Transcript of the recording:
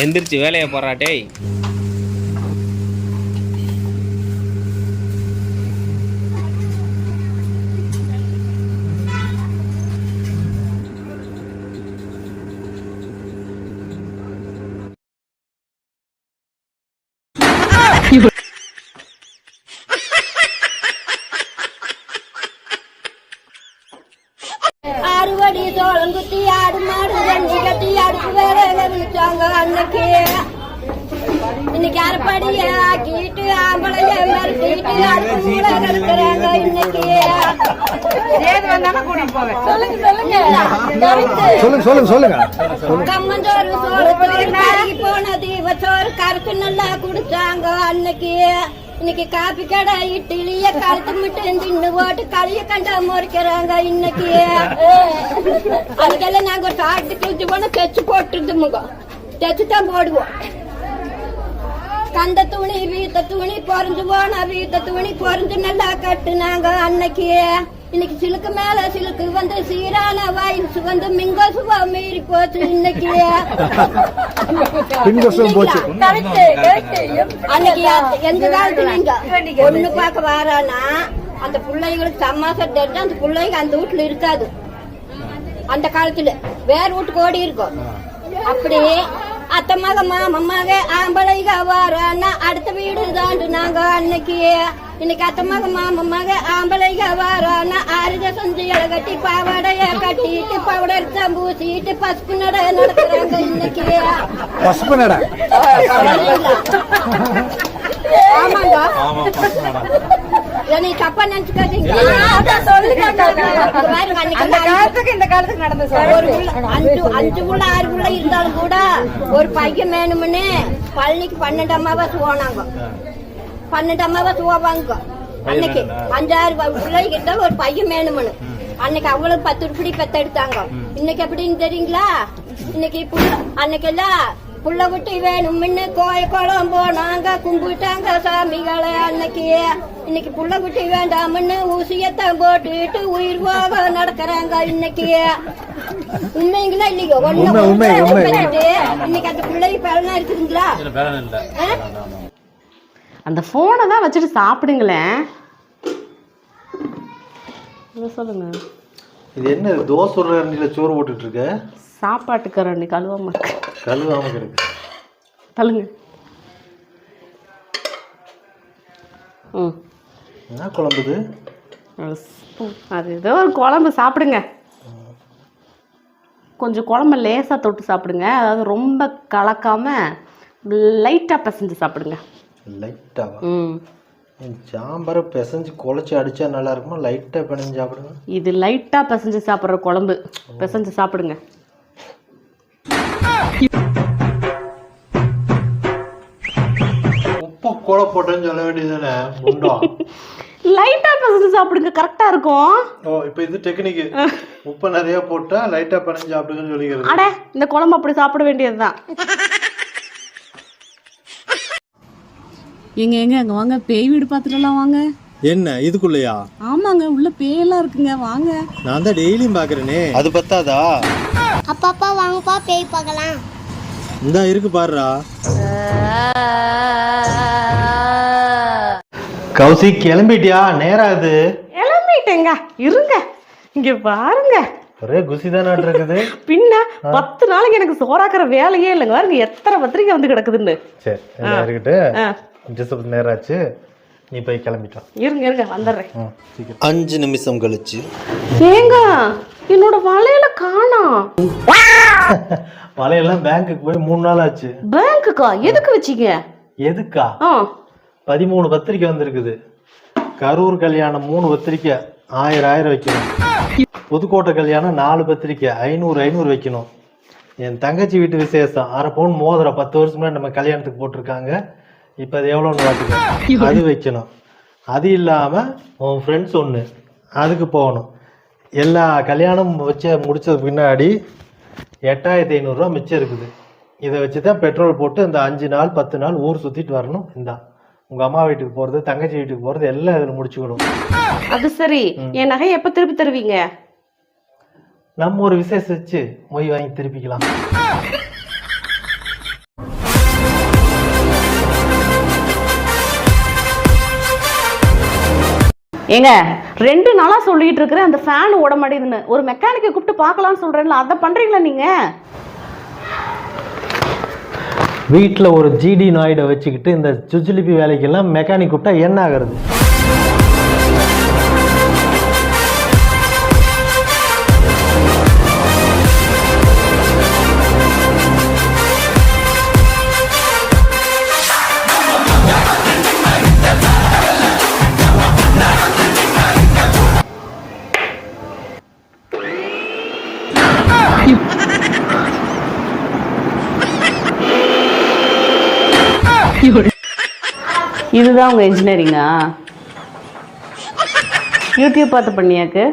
எந்திரிச்சு வேலையை போறாட்டே அறுவடி சோளம் குத்தி ஆடு மாடு வண்டி கட்டி அடுப்பு வேற விழிச்சாங்க அன்னைக்கு. இன்னைக்கு அரைப்படிய ஆக்கிட்டு ஆம்பளைய மறுத்திட்டு அடுப்பு மூட கெடுக்கிறாங்க இன்னைக்கு. சொல்லுங்க சொல்லுங்க. கருத்து. சொல்லுங்க சொல்லுங்க சொல்லுங்க. கம்மஞ்சோறு சோறு போனது. இவ சோறு நல்லா குடிச்சாங்க அன்னைக்கு. இன்னைக்கு காபி கடை இட்லிய கழுத்து மட்டும் தின்னு போட்டு களிய கண்டா முறைக்கிறாங்க இன்னைக்கு. அதுக்கெல்லாம் நாங்க ஒரு சாட்டு கிழிச்சு போனா தைச்சு போட்டுருது முகம். தைச்சு தான் போடுவோம். கந்த துணி வீத்த துணி பொறிஞ்சு போன வீத்த துணி பொறிஞ்சு நல்லா கட்டுனாங்க அன்னைக்கு. இன்னைக்கு சிலுக்கு மேல சிலுக்கு வந்து சீரான வயசு வந்து மிங்கசுவா மீறி போச்சு இன்னைக்கு. அன்னைக்கு எந்த காலத்துல நீங்க ஒண்ணு பார்க்க வாரானா அந்த பிள்ளைங்களுக்கு சமாசம் தெரிஞ்சு அந்த பிள்ளைங்க அந்த வீட்டுல இருக்காது. அந்த காலத்துல வேற வீட்டுக்கு ஓடி இருக்கும். அப்படி அத்தை மக மாம மக ஆம்பளைக வரானா அடுத்த வீடு தாண்டு நாங்க அன்னைக்கு. இன்னைக்கு அத்தை மக மாம மக ஆம்பளைக வரானா ஆறுத செஞ்சு இலை கட்டி பாவாடைய கட்டிட்டு பவுடர் தான் பூசிட்டு பசுப்பு நட நடக்கிறாங்க இன்னைக்கு. பசுப்பு நட. ஆமாங்க. நீ தப்பா நினைச்சுக்காதீங்க. அந்த காலத்துக்கு இந்த காலத்துக்கு நடந்த ஒரு அஞ்சு அஞ்சு புள்ள ஆறு புள்ள இருந்தாலும் கூட ஒரு பையன் வேணும்னு பழனிக்கு பன்னெண்டு அமாவாசை போனாங்க பன்னெண்டு அமாவாசை போவாங்க அன்னைக்கு அஞ்சாறு பிள்ளைங்க இருந்தாலும் ஒரு பையன் வேணும்னு. அன்னைக்கு அவ்வளவு பத்து உருப்படி பெத்த எடுத்தாங்க. இன்னைக்கு எப்படின்னு தெரியுங்களா? இன்னைக்கு அன்னைக்கெல்லாம் புள்ள குட்டி வேணும்னு கோய குளம் போனாங்க கும்பிட்டாங்க சாமிகளை அன்னைக்கு. இன்னைக்கு புள்ள குட்டி வேண்டாம்னு ஊசியத்தான் போட்டுட்டு உயிர் போக நடக்கிறாங்க இன்னைக்கு. உண்மைங்களா இல்லையோ? ஒண்ணு இன்னைக்கு அந்த பிள்ளைக்கு பலனா இருக்குதுங்களா? அந்த ஃபோனை தான் வச்சுட்டு சாப்பிடுங்களேன். சொல்லுங்க. இது என்ன தோசை ரெண்டில் சோறு போட்டுட்டு இருக்க? சாப்பாட்டுக்கு ரெண்டு கழுவாம கழுவாம கிடக்கு. தள்ளுங்க. ம். என்ன குழம்புது? அது ஏதோ ஒரு குழம்பு சாப்பிடுங்க. கொஞ்சம் குழம்பு லேசாக தொட்டு சாப்பிடுங்க. அதாவது ரொம்ப கலக்காம லைட்டாக பிசைஞ்சு சாப்பிடுங்க. லைட்டாவா ம். சாம்பாரை பிசைஞ்சு குழச்சி அடிச்சா நல்லா இருக்குமா? லைட்டாக பிணைஞ்சு சாப்பிடுங்க. இது லைட்டாக பிசைஞ்சு சாப்பிட்ற குழம்பு. பிசைஞ்சு சாப்பிடுங்க. கூட போட்டேன்னு சொல்ல வேண்டியதுதானே? முண்டம் லைட்டாக பிசைஞ்சு சாப்பிடுங்க கரெக்டாக இருக்கும். ஓ இப்போ இது டெக்னிக்கு உப்பு நிறைய போட்டா லைட்டாக பிணைஞ்சு சாப்பிடுங்கன்னு சொல்லிக்கிறது. அட இந்த குழம்பு அப்படி சாப்பிட வேண்டியது தான் எங்க எங்க அங்க வாங்க பேய் வீடு பார்த்துட்டுலாம் வாங்க. என்ன இதுக்குள்ளயா? ஆமாங்க உள்ள பேயெல்லாம் இருக்குங்க வாங்க. நான் தான் டெய்லியும் பார்க்குறேனே அது பத்தாதா? அப்பப்பா வாங்கப்பா பேய் பார்க்கலாம். இந்தா இருக்கு பாருடா. கௌசி கிளம்பிட்டியா? நேரம் அது கிளம்பிட்டேங்க. இருங்க. இங்க பாருங்க. ஒரே குசி தானே இருக்குது பின்ன பத்து நாளைக்கு எனக்கு சோறாக்குற வேலையே இல்லைங்க. பாருங்க எத்தனை பத்திரிக்கை வந்து கிடக்குதுன்னு. சரி இருக்கட்டு ஆ, டிஸ்டர்ப் நேரம் ஆச்சு நீ போய் கிளம்பிட்டோம் இருங்க இருங்க வந்துடுறேன். அஞ்சு நிமிஷம் கழிச்சு. ஏங்க என்னோட வளையல காணோம் மலையெல்லாம் பேங்க்குக்கு போய் மூணு நாள் ஆச்சு. பேங்க்குக்கா எதுக்கு வச்சீங்க? எதுக்கா? ஆ. பதிமூணு பத்திரிக்கை வந்திருக்குது. கரூர் கல்யாணம் மூணு பத்திரிக்கை ஆயிரம் ஆயிரம் வைக்கணும். புதுக்கோட்டை கல்யாணம் நாலு பத்திரிக்கை ஐநூறு ஐநூறு வைக்கணும். என் தங்கச்சி வீட்டு விசேஷம். அரை பவுன் மோதிரம் பத்து வருஷம் நம்ம கல்யாணத்துக்கு போட்டிருக்காங்க. இப்போ அது எவ்வளோன்னு பார்த்துக்கோ. அது வைக்கணும். அது இல்லாமல் உன் ஃப்ரெண்ட்ஸ் ஒன்று அதுக்கு போகணும். எல்லா கல்யாணம் வச்சு முடித்தது பின்னாடி எட்டாயிரத்தி ஐநூறுரூவா மிச்சம் இருக்குது. இதை வச்சு தான் பெட்ரோல் போட்டு இந்த அஞ்சு நாள் பத்து நாள் ஊர் சுற்றிட்டு வரணும். இந்தான் உங்கள் அம்மா வீட்டுக்கு போகிறது தங்கச்சி வீட்டுக்கு போகிறது எல்லாம் இதில் முடிச்சுக்கணும். அது சரி. என் நகையை எப்போ திருப்பி தருவீங்க? நம்ம ஒரு விசேஷம் வச்சு மொய் வாங்கி திருப்பிக்கலாம். ஏங்க ரெண்டு நாளாக சொல்லிட்டு இருக்கிறேன் அந்த ஃபேன் ஓட மாட்டேங்குதுன்னு. ஒரு மெக்கானிக்கை கூப்பிட்டு பார்க்கலாம்னு சொல்கிறேன்ல அதை பண்ணுறீங்களா நீங்கள் வீட்டில் ஒரு ஜிடி நாய்டை வச்சுக்கிட்டு இந்த சுஜிலிப்பி வேலைக்கெல்லாம் மெக்கானிக் கூப்பிட்டா என்ன ஆகுறது? இதுதான் உங்கள் இன்ஜினியரிங்கா யூடியூப் பார்த்து பண்ணியாக்கு?